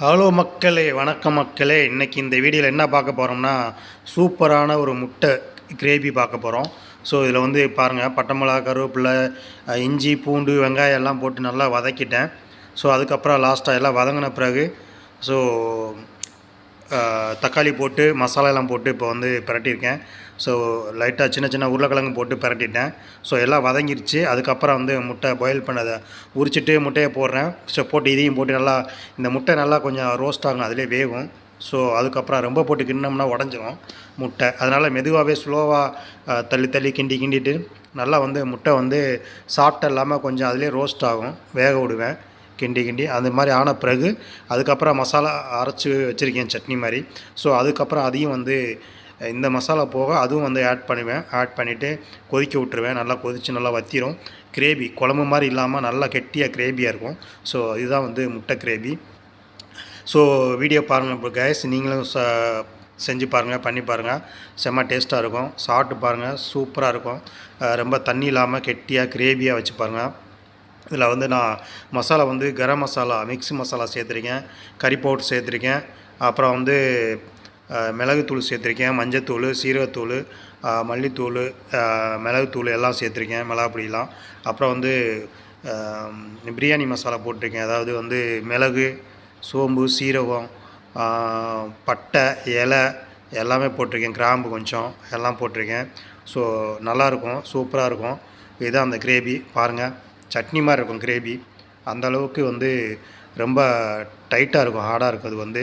Hello மக்களே வணக்கம் மக்களே. இன்றைக்கி இந்த வீடியோவில் என்ன பார்க்க போகிறோம்னா சூப்பரான ஒரு முட்டை கிரேவி பார்க்க போகிறோம் ஸோ இதில் வந்து பாருங்கள் பட்டை மிளகா கருவேப்பிலை இஞ்சி பூண்டு வெங்காயம் எல்லாம் போட்டு நல்லா வதக்கிட்டேன். ஸோ அதுக்கப்புறம் லாஸ்ட்டாக எல்லாம் வதங்கின பிறகு ஸோ தக்காளி போட்டு மசாலாலாம் போட்டு இப்போ வந்து பிரட்டியிருக்கேன். ஸோ லைட்டாக சின்ன சின்ன உருளைக்கிழங்கு போட்டு பிரட்டிட்டேன். ஸோ எல்லாம் வதங்கிருச்சு. அதுக்கப்புறம் வந்து முட்டை பாயில் பண்ணதை உரிச்சிட்டு முட்டையை போடுறேன். ஸோ போட்டு இதையும் போட்டு நல்லா இந்த முட்டை நல்லா கொஞ்சம் ரோஸ்ட் ஆகும் அதிலே வேகும். ஸோ அதுக்கப்புறம் ரொம்ப போட்டு கிண்டினோம்னா உடஞ்சிரும் முட்டை. அதனால் மெதுவாகவே ஸ்லோவாக தள்ளி தள்ளி கிண்டி கிண்டிட்டு நல்லா வந்து முட்டை வந்து சாப்பிட்ட இல்லாமல் கொஞ்சம் அதிலே ரோஸ்ட் ஆகும். வேக விடுவேன். கிண்டி கிண்டி அந்த மாதிரி ஆன பிறகு அதுக்கப்புறம் மசாலா அரைச்சி வச்சுருக்கேன் சட்னி மாதிரி. ஸோ அதுக்கப்புறம் அதையும் வந்து இந்த மசாலா போக அதுவும் வந்து ஆட் பண்ணுவேன். ஆட் பண்ணிவிட்டு கொதிக்க விட்டுருவேன். நல்லா கொதித்து நல்லா வத்திரும். கிரேவி குழம்பு மாதிரி இல்லாமல் நல்லா கெட்டியாக கிரேவியாக இருக்கும். ஸோ இதுதான் வந்து முட்டை கிரேவி ஸோ வீடியோ பாருங்கள் இப்போ கேஸ் நீங்களும் ச செஞ்சு பாருங்கள் பண்ணி பாருங்கள் செம்ம டேஸ்ட்டாக இருக்கும். சாப்பிட்டு பாருங்கள் சூப்பராக இருக்கும். ரொம்ப தண்ணி இல்லாமல் கெட்டியாக கிரேவியாக வச்சு பாருங்கள் இதில் வந்து நான் மசாலா வந்து கரம் மசாலா மிக்ஸி மசாலா சேர்த்துருக்கேன் கறி பவுடர் சேர்த்துருக்கேன் அப்புறம் வந்து மிளகுத்தூள் சேர்த்துருக்கேன் மஞ்சத்தூள் சீரகத்தூள் மல்லித்தூள் மிளகுத்தூள் எல்லாம் சேர்த்துருக்கேன் மிளகாப்பொடியெலாம் அப்புறம் வந்து பிரியாணி மசாலா போட்டிருக்கேன். அதாவது வந்து மிளகு சோம்பு சீரகம் பட்டை இலை எல்லாமே போட்டிருக்கேன். கிராம்பு கொஞ்சம் எல்லாம் போட்டிருக்கேன். ஸோ நல்லாயிருக்கும் சூப்பராக இருக்கும். இதுதான் அந்த கிரேவி. பாருங்கள் சட்னி மாதிரி இருக்கும் கிரேவி. அந்த அளவுக்கு வந்து ரொம்ப டைட்டாக இருக்கும் ஹார்டாக இருக்கும். அது வந்து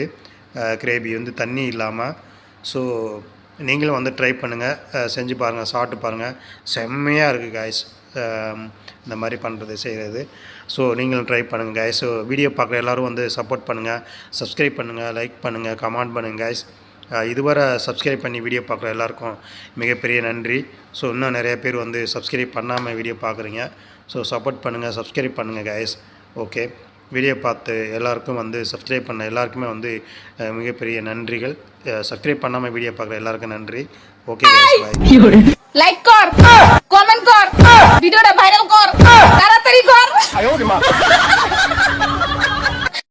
கிரேவி வந்து தண்ணி இல்லாமல் ஸோ நீங்களும் வந்து ட்ரை பண்ணுங்கள் செஞ்சு பாருங்கள் சாப்பிட்டு பாருங்கள் செம்மையாக இருக்குது காய்ஸ் இந்த மாதிரி பண்ணுறது செய்கிறது ஸோ நீங்களும் ட்ரை பண்ணுங்கள் காய்ஸ் ஸோ வீடியோ பார்க்குற எல்லோரும் வந்து சப்போர்ட் பண்ணுங்கள் சப்ஸ்கிரைப் பண்ணுங்கள் லைக் பண்ணுங்கள் கமெண்ட் பண்ணுங்கள் காய்ஸ் இதுவரை சப்ஸ்கிரைப் பண்ணி வீடியோ பார்க்குற எல்லாருக்கும் மிகப்பெரிய நன்றி ஸோ இன்னும் நிறைய பேர் வந்து சப்ஸ்கிரைப் பண்ணாமல் வீடியோ பார்க்குறீங்க ஸோ சப்போர்ட் பண்ணுங்கள் சப்ஸ்கிரைப் பண்ணுங்கள் guys ஓகே வீடியோ பார்த்து எல்லாருக்கும் வந்து சப்ஸ்கிரைப் பண்ண எல்லாருக்குமே வந்து அஹ், மிகப்பெரிய நன்றிகள் சப்ஸ்கிரைப் பண்ணாமல் வீடியோ பார்க்குற எல்லாருக்கும் நன்றி ஓகே guys பாய் লাইক কর কমেন্ট কর ভিডিওটা ভাইরাল